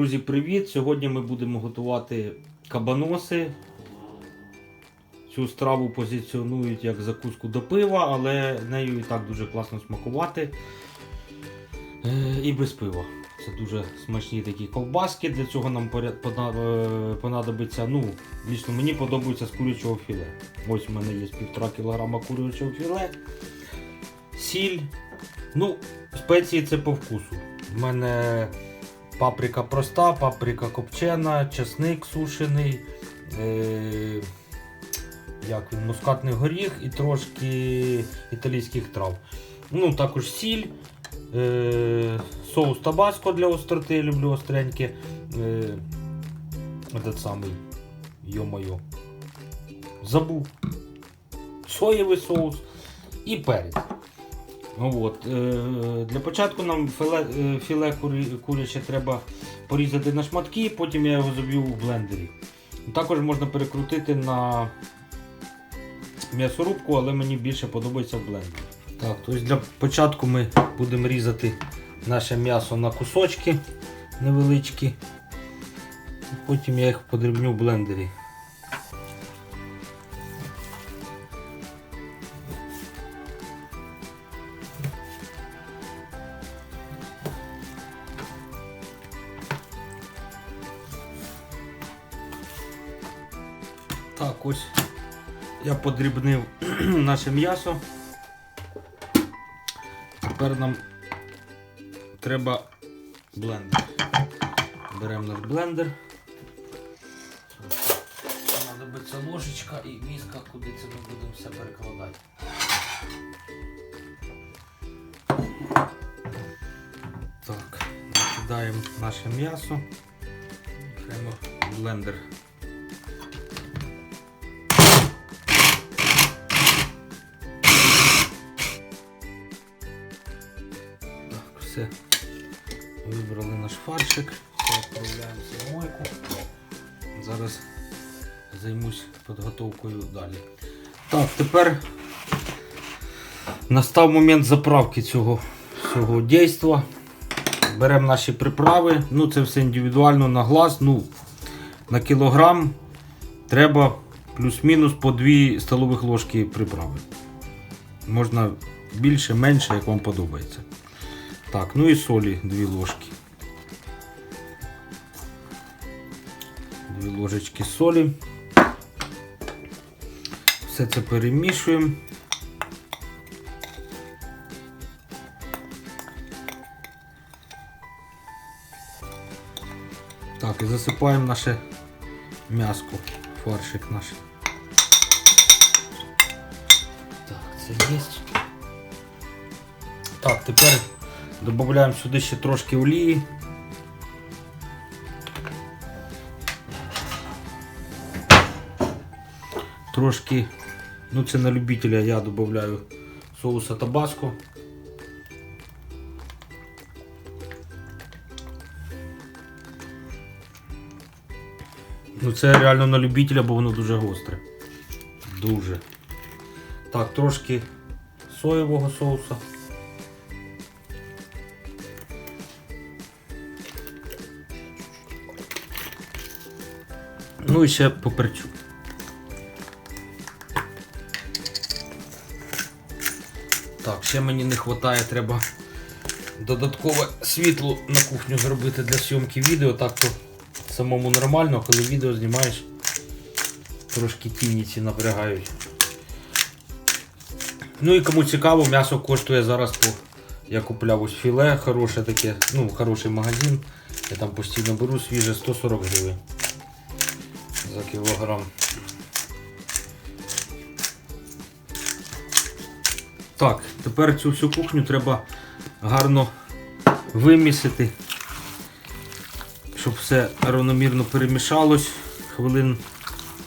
Друзі, привіт! Сьогодні ми будемо готувати кабаноси. Цю страву позиціонують як закуску до пива, але нею і так дуже класно смакувати. Е, І без пива. Це дуже смачні такі ковбаски. Для цього нам е, понадобиться, ну, лічно мені подобається з курячого філе. Ось у мене є півтора кілограма курячого філе, сіль. Ну, спеції це по вкусу. У мене паприка проста, паприка копчена, чесник сушений, е- як він, мускатний горіх і трошки італійських трав. Ну, також сіль, е- соус табаско для остроти, люблю остреньке. Е- самий, йо-моє. Забув. Соєвий соус і перець. Ну, от, е, для початку нам філе, е, філе куряче треба порізати на шматки, потім я його заб'ю в блендері. Також можна перекрутити на м'ясорубку, але мені більше подобається в блендері. Так, тобто для початку ми будемо різати наше м'ясо на кусочки невеличкі. Потім я їх подрібню в блендері. Так, ось я подрібнив наше м'ясо. Тепер нам треба блендер. Беремо наш блендер. Знадобиться ложечка і міска, куди це ми будемо все перекладати. Так, накидаємо наше м'ясо. Блендер. Вибрали наш фаршик. Все відправляємося в мойку. Зараз займусь підготовкою далі. Так, тепер настав момент заправки цього всього дійства. Беремо наші приправи. Ну, це все індивідуально на глаз. Ну, на кілограм треба плюс-мінус по 2 столових ложки приправи. Можна більше, менше, як вам подобається. Так, ну і солі 2 ложки. Дві ложечки солі. Все це перемішуємо. Так, і засипаємо наше м'яско, фаршик наш. Так, це є. Так, тепер додаємо сюди ще трошки олії. Трошки, ну це на любителя я додаю соуса табаско. Ну це реально на любителя, бо воно дуже гостре. Дуже. Так, трошки соєвого соуса. Ну і ще поперчу. Так, ще мені не вистачає, треба додаткове світло на кухню зробити для зйомки відео. Так то самому нормально, коли відео знімаєш, трошки тіні ці напрягають. Ну і кому цікаво, м'ясо коштує зараз по. Я купляв ось філе, хороше таке, ну, хороший магазин. Я там постійно беру свіже 140 гривень за кілограм. Так, тепер цю всю кухню треба гарно вимісити, щоб все равномірно перемішалось. Хвилин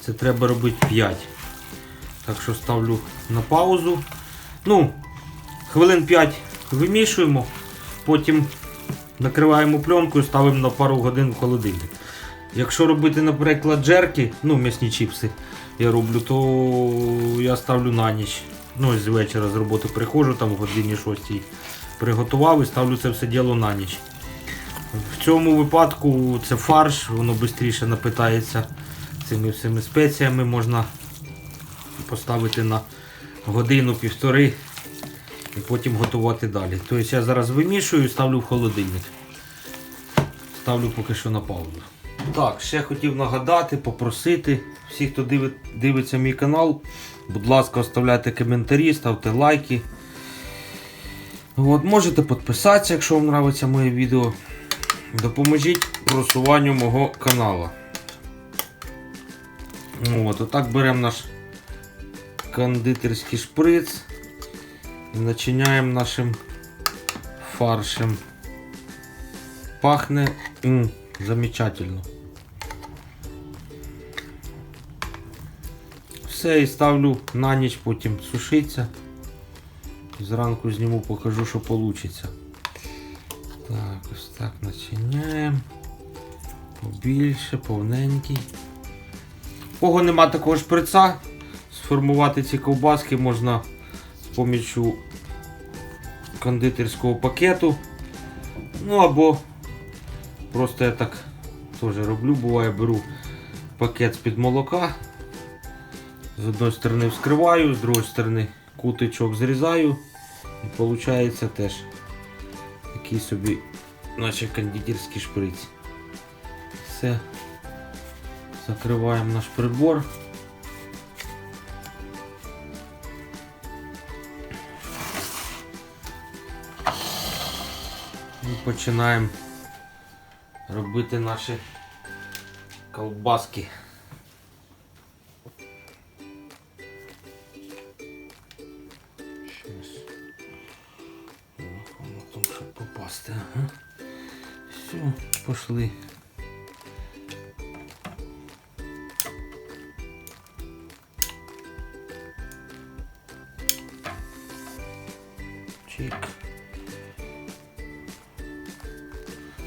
це треба робити 5. Так що ставлю на паузу. Ну, хвилин 5 вимішуємо, потім накриваємо пленкою, ставимо на пару годин в холодильник. Якщо робити, наприклад, джерки, ну, м'ясні чіпси я роблю, то я ставлю на ніч. Ну, з вечора з роботи приходжу, там в годині 6 приготував і ставлю це все діло на ніч. В цьому випадку це фарш, воно швидше напитається цими всіми спеціями. Можна поставити на годину-півтори і потім готувати далі. Тобто я зараз вимішую і ставлю в холодильник. Ставлю поки що на паузу. Так, ще хотів нагадати, попросити всіх, хто дивиться мій канал, будь ласка, оставляйте коментарі, ставте лайки. От, можете підписатися, якщо вам подобається моє відео. Допоможіть просуванню мого каналу. От, отак беремо наш кондитерський шприц і начиняємо нашим фаршем. Пахне м, замечательно. Все, і ставлю на ніч, потім сушиться. Зранку зніму, покажу, що вийде. Так, ось так начиняємо. Побільше, повненький. Кого нема такого шприца, сформувати ці ковбаски можна з поміччю кондитерського пакету. Ну або просто я так теж роблю, буває беру пакет з-під молока. З одної сторони вскриваю, з другої сторони кутичок зрізаю. І виходить теж такий собі, наче кондитерський шприц. Все. Закриваємо наш прибор. І починаємо робити наші колбаски. Пошли. Чик.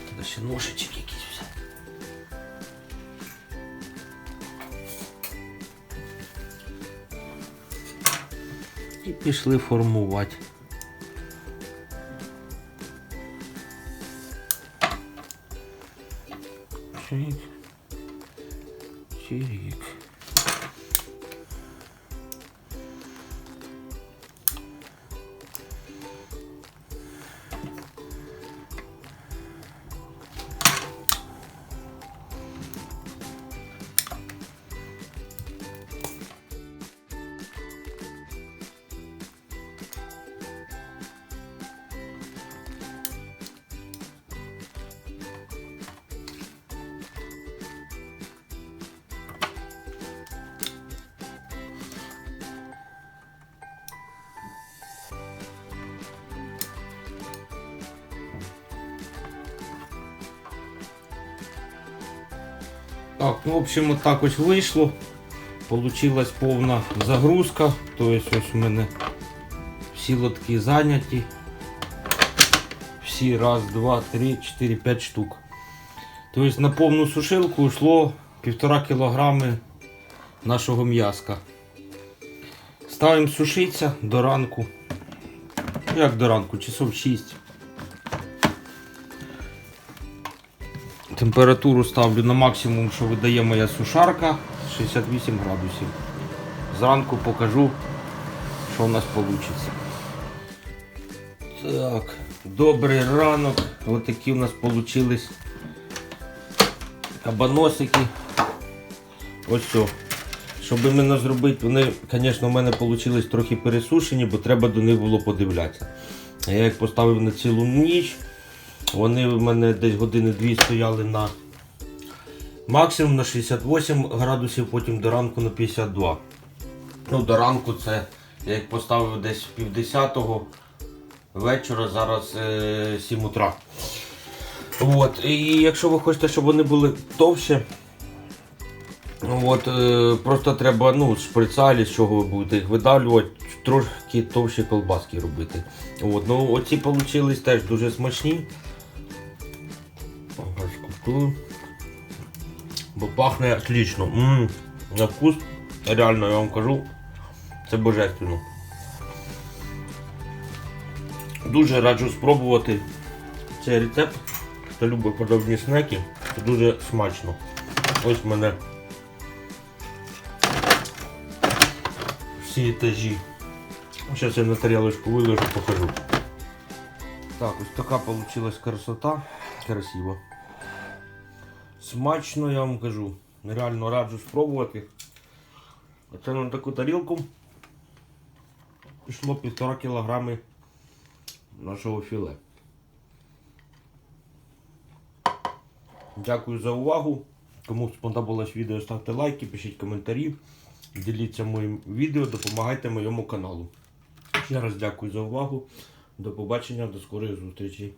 Треба ще ножичок якийсь взяти. І пішли формувати. Чик. Чирик. Так, ну, в общем, от так ось вийшло. Получилась повна загрузка. Тобто ось у мене всі лотки зайняті. Всі раз, два, три, чотири, п'ять штук. Тобто на повну сушилку йшло півтора кілограми нашого м'яска. Ставимо сушитися до ранку. Як до ранку, часов 6. Температуру ставлю на максимум, що видає моя сушарка 68 градусів. Зранку покажу, що у нас вийде. Так, добрий ранок. Ось такі у нас вийшли кабаносики. Ось все. Щоб іменно зробити, вони, звісно, в мене вийшли трохи пересушені, бо треба до них було подивлятися. Я їх поставив на цілу ніч. Вони в мене десь години дві стояли на максимум на 68 градусів, потім до ранку на 52. Ну, до ранку це я їх поставив десь в півдесятого вечора, зараз е, 7 утра. От, і якщо ви хочете, щоб вони були товще, от, е, просто треба ну, шприца, з чого ви будете їх видавлювати, трошки товщі колбаски робити. От, ну, оці вийшли теж дуже смачні. Бо пахне отлично. М, На вкус, реально я вам кажу, це божественно. Дуже раджу спробувати цей рецепт. хто любить подобні снеки, це дуже смачно. Ось в мене всі етажі. Зараз я на тарілочку виложу, покажу. Так, ось така вийшла красота. Красиво. Смачно, я вам кажу. Реально раджу спробувати. Оце на таку тарілку пішло півтора кілограми нашого філе. Дякую за увагу. Кому сподобалось відео, ставте лайки, пишіть коментарі, діліться моїм відео, допомагайте моєму каналу. Ще раз дякую за увагу. До побачення, до скорої зустрічі.